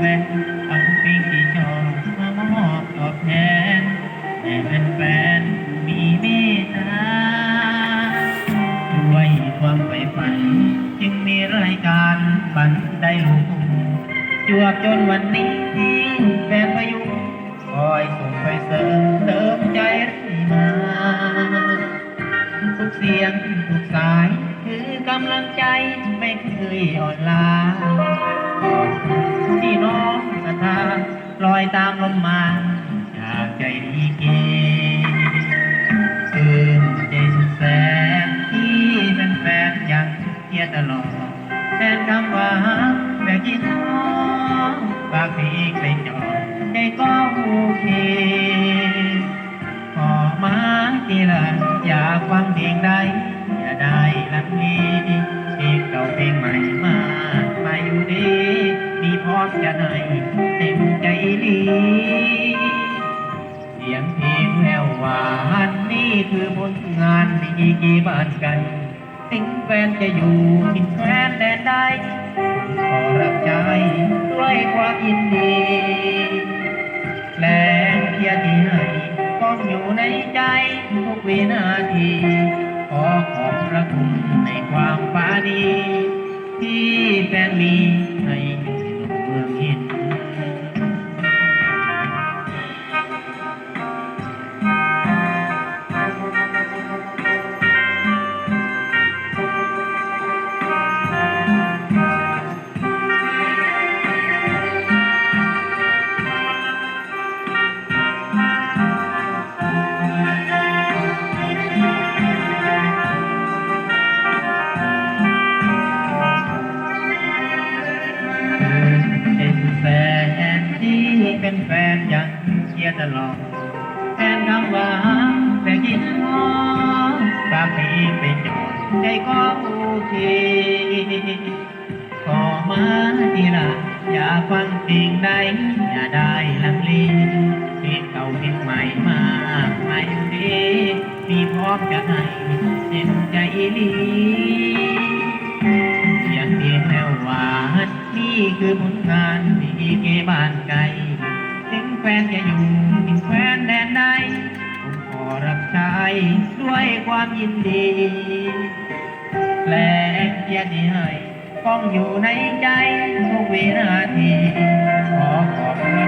แฟนเอานที่ชอบมามอบตอบแทนแต่เป็นแฟนมีเมตตาด้วความใฝ่ฝัน จึงมีรายการฝันด้ลูกจวบจนวันนี้แฟนพยุงคอยส่งไปเสริมเติมใจรีมาทุกเสียงทุกสาย คือกำลังใจไม่เคยอ่อนล้า ลอยตามลมมาจากใจดีเกตื่นใจสุดแสนที่เป็นแฟนยังเทียตลอดแทนคำว่าแต่กินน้องฝากเพลงไปจอดใจก็โอเคีกี่บ้านกันถึงแฟนจะอยู่ทินแฟนแดนใดขอรับใจด้วยความยินดีแรงเพียรที่ให้ก้องอยู่ในใจทุกวินาทีขอขอบพระคุณในความปาณีที่แฟนมีให้ เป็นแฟนยังเชียร์ตลอดแฟนคำว่าแต่กินหอมฝากเพลงไปจอดใจก็โอเคขอมาทีละอย่าฟังเพลงใดอย่าได้ลังเลเพลงเก่าเพลงใหม่มากมายอยู่ดีมีพร้อมจะให้เต็มใจลีเสียงเพลงแล้วหวานนี่คือผลงานที่เกบ้านไกล ฟนจะอยู่ถึงแฟนแดนใดผมขอรับใช้ด้วยความยินดีแลกเกียรติให้ก้องอยู่ในใจทุกวินาทีขอขอบคุณ